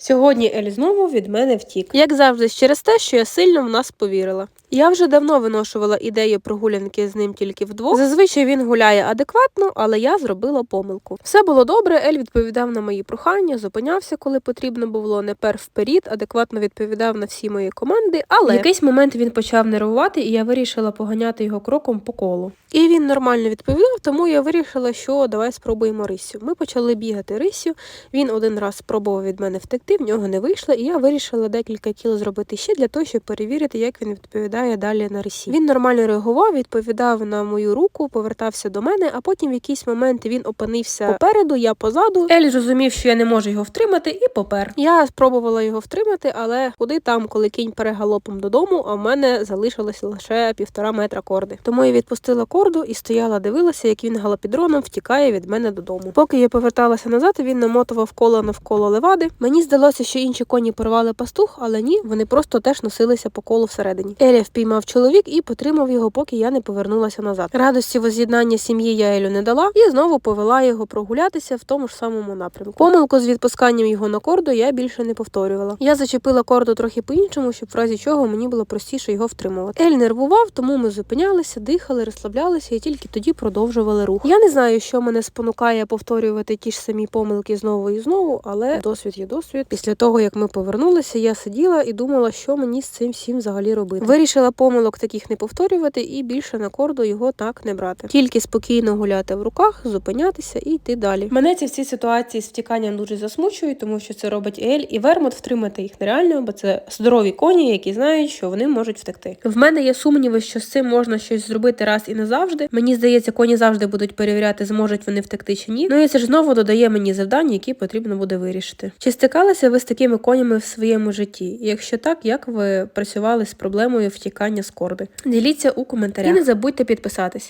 Сьогодні Ель знову від мене втік. Як завжди, через те, що я сильно в нас повірила. Я вже давно виношувала ідею прогулянки з ним тільки вдвох. Зазвичай він гуляє адекватно, але я зробила помилку. Все було добре. Ель відповідав на мої прохання, зупинявся, коли потрібно було, не пер вперід, адекватно відповідав на всі мої команди. Але в якийсь момент він почав нервувати, і я вирішила поганяти його кроком по колу. І він нормально відповідав, тому я вирішила, що давай спробуємо рисю. Ми почали бігати рисю. Він один раз спробував від мене втекти, в нього не вийшло, і я вирішила декілька кіл зробити ще для того, щоб перевірити, як він відповідає далі на рисі. Він нормально реагував, відповідав на мою руку, повертався до мене, а потім в якийсь момент він опинився попереду, я позаду. Ель зрозумів, що я не можу його втримати, і попер. Я спробувала його втримати, але куди там, коли кінь перегалопом додому, а в мене залишилось лише півтора метра корди. Тому я відпустила корду і стояла, дивилася, як він галопідроном втікає від мене додому. Поки я поверталася назад, він намотував коло навколо левади. Мені здалося, що інші коні порвали пастух, але ні, вони просто теж носилися по колу всередині. Еля впіймав чоловік і потримав його, поки я не повернулася назад. Радості воз'єднання сім'ї я Елю не дала і знову повела його прогулятися в тому ж самому напрямку. Помилку з відпусканням його на корду я більше не повторювала. Я зачепила корду трохи по-іншому, щоб в разі чого мені було простіше його втримувати. Ель нервував, тому ми зупинялися, дихали, розслаблялися і тільки тоді продовжували рух. Я не знаю, що мене спонукає повторювати ті ж самі помилки знову і знову, але досвід є досвід. Після того як ми повернулися, я сиділа і думала, що мені з цим всім взагалі робити. Вирішила помилок таких не повторювати і більше на корду його так не брати. Тільки спокійно гуляти в руках, зупинятися і йти далі. Мене ці всі ситуації з втіканням дуже засмучують, тому що це робить Ель і Вермут втримати їх нереально, бо це здорові коні, які знають, що вони можуть втекти. В мене є сумніви, що з цим можна щось зробити раз і назавжди. Мені здається, коні завжди будуть перевіряти, зможуть вони втекти чи ні. Ну і це ж знову додає мені завдань, які потрібно буде вирішити. Чи стикалися ви з такими конями в своєму житті? Якщо так, як ви працювали з проблемою втікання з корди? Діліться у коментарях. І не забудьте підписатись.